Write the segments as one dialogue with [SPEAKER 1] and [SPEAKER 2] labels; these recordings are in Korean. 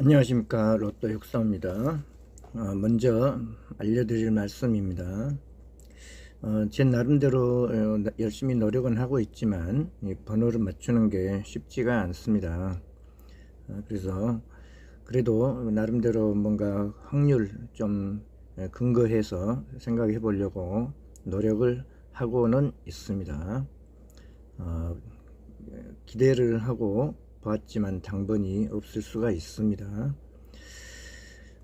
[SPEAKER 1] 안녕하십니까 로또 육사입니다 어, 먼저 알려드릴 말씀입니다 어, 제 나름대로 어, 열심히 노력은 하고 있지만 번호를 맞추는 게 쉽지가 않습니다 어, 그래서 그래도 나름대로 뭔가 확률 좀 근거해서 생각해 보려고 노력을 하고는 있습니다 어, 기대를 하고 봤지만 당번이 없을 수가 있습니다.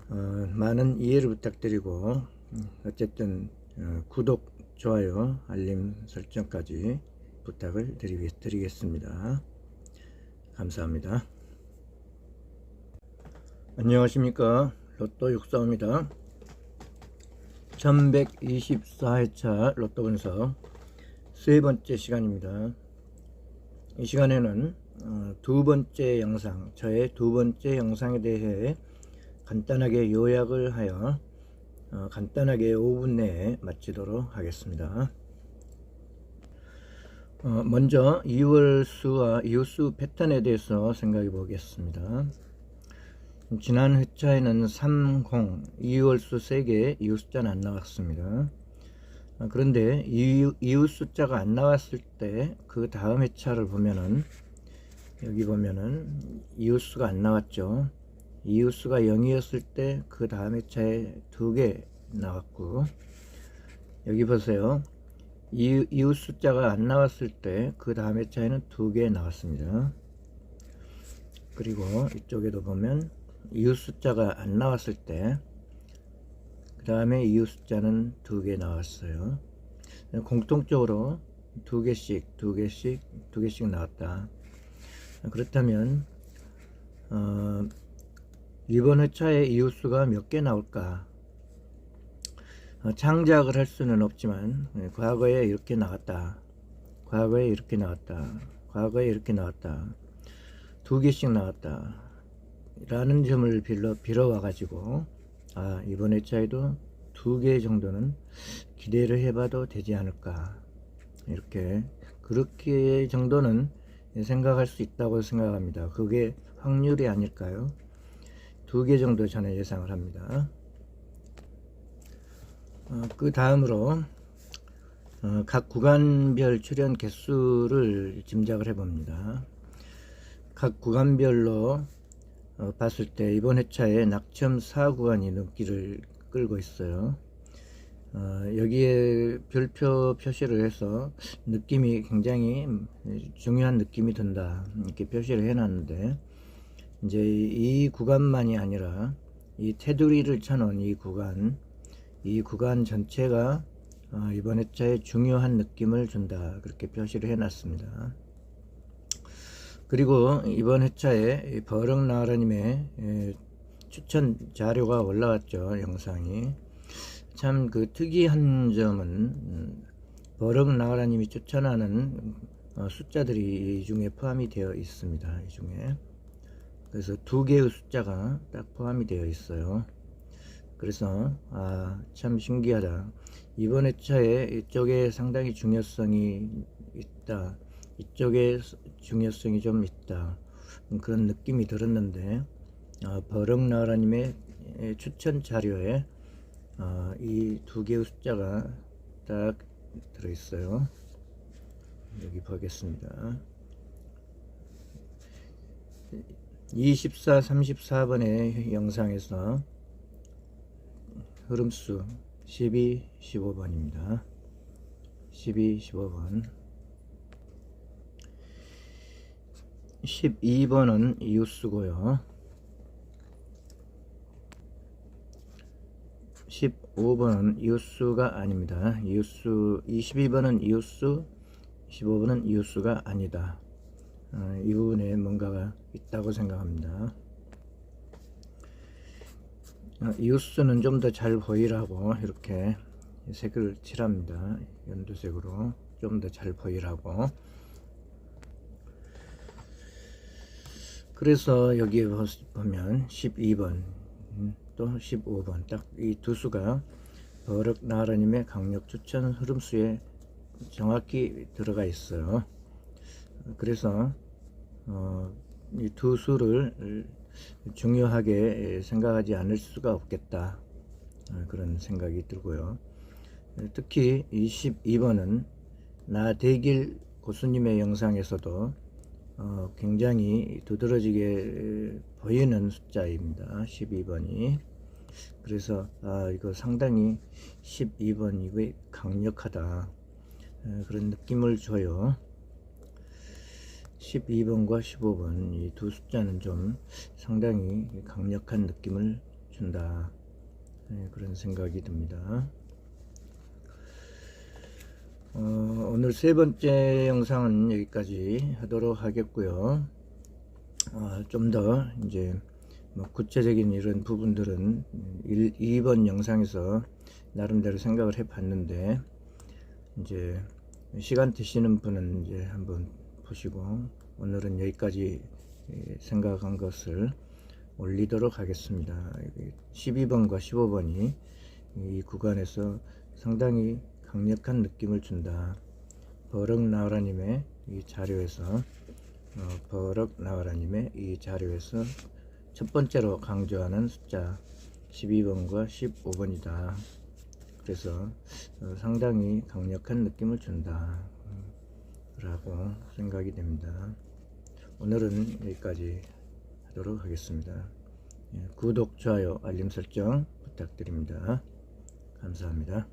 [SPEAKER 1] 어, 많은 이해를 부탁드리고 음, 어쨌든 어, 구독, 좋아요, 알림 설정까지 부탁을 드리, 겠습니다 감사합니다. 안녕하십니까 로또 육사입니다 1124회차 로또 분석 세 번째 시간입니다. 이 시간에는 어, 두 번째 영상, 저의 두 번째 영상에 대해 간단하게 요약을 하여 어, 간단하게 5분 내에 마치도록 하겠습니다. 어, 먼저 이월수와 이웃수 패턴에 대해서 생각해 보겠습니다. 지난 회차에는 30, 이월수 3개, 이웃숫자는 안 나왔습니다. 아, 그런데 이웃 숫자가 안 나왔을 때 그 다음 회차를 보면은 여기 보면은 이웃수가 안 나왔죠. 이웃수가 0이었을 때 그 다음에 차에 두개 나왔고 여기 보세요. 이, 웃 숫자가 안 나왔을 때 그 다음에 차에는 두 개 나왔습니다. 그리고 이쪽에도 보면 이웃 숫자가 안 나왔을 때 그 다음에 이웃 숫자는 두 개 나왔어요. 공통적으로 두 개씩 두 개씩 두 개씩 나왔다. 그렇다면 어, 이번 회차의 이웃수가 몇 개 나올까? 어, 창작을 할 수는 없지만 네, 과거에 이렇게 나왔다. 과거에 이렇게 나왔다. 과거에 이렇게 나왔다. 두 개씩 나왔다. 라는 점을 빌려, 빌어와 가지고 아 이번 회차에도 두 개 정도는 기대를 해봐도 되지 않을까 이렇게 그렇게 정도는 생각할 수 있다고 생각합니다. 그게 확률이 아닐까요? 두 개 정도 전에 예상을 합니다. 어, 그 다음으로 어, 각 구간별 출연 개수를 짐작을 해봅니다. 각 구간별로 어, 봤을 때 이번 회차에 낙점 4구간이 눈길을 끌고 있어요. 어, 여기에 별표 표시를 해서 느낌이 굉장히 중요한 느낌이 든다 이렇게 표시를 해놨는데 이제 이 구간만이 아니라 이 테두리를 쳐놓은 이 구간 이 구간 전체가 어, 이번 회차에 중요한 느낌을 준다 그렇게 표시를 해놨습니다 그리고 이번 회차에 버럭나라님의 추천 자료가 올라왔죠 영상이 참그 특이한 점은 음, 버럭 나가라님이 추천하는 어, 숫자들이 이 중에 포함이 되어 있습니다. 이 중에 그래서 두 개의 숫자가 딱 포함이 되어 있어요. 그래서 아 참 신기하다. 이번 회차에 이쪽에 상당히 중요성이 있다. 이쪽에 중요성이 좀 있다. 음, 그런 느낌이 들었는데 아, 버럭 나라님의 추천 자료에 아, 어, 이두 개의 숫자가 딱 들어있어요. 여기 보겠습니다. 24, 34번의 영상에서 흐름수 12, 15번입니다. 12, 15번 12번은 이웃수고요. 5번은 이웃수가 아닙니다. 이웃수 22번은 이웃수, 15번은 이웃수가 아니다. 어, 이 부분에 뭔가가 있다고 생각합니다. 어, 이웃수는 좀 더 잘 보이라고 이렇게 색을 칠합니다. 연두색으로 좀 더 잘 보이라고. 그래서 여기에 보면 12번 또 15번 딱 이 두 수가 버럭나라님의 강력 추천 흐름수에 정확히 들어가 있어요. 그래서 어, 이두 수를 중요하게 생각하지 않을 수가 없겠다 어, 그런 생각이 들고요. 특히 22번은 나대길 고수님의 영상에서도 어, 굉장히 두드러지게 보이는 숫자입니다. 12번이. 그래서 아, 이거 상당히 12번이 강력하다. 에, 어, 그런 느낌을 줘요. 12번과 15번 이 두 숫자는 좀 상당히 강력한 느낌을 준다. 에, 네, 그런 생각이 듭니다. 어, 오늘 세 번째 영상은 여기까지 하도록 하겠고요. 어, 좀더 이제 뭐 구체적인 이런 부분들은 1, 2번 영상에서 나름대로 생각을 해봤는데 이제 시간 되시는 분은 이제 한번 보시고 오늘은 여기까지 예, 생각한 것을 올리도록 하겠습니다. 12번과 15번이 이 구간에서 상당히 강력한 느낌을 준다. 버럭나와라님의 이 자료에서 어, 버럭나와라님의 이 자료에서 첫 번째로 강조하는 숫자 12번과 15번이다. 그래서 어, 상당히 강력한 느낌을 준다. 음, 라고 생각이 됩니다. 오늘은 여기까지 하도록 하겠습니다. 예, 구독, 좋아요, 알림 설정 부탁드립니다. 감사합니다.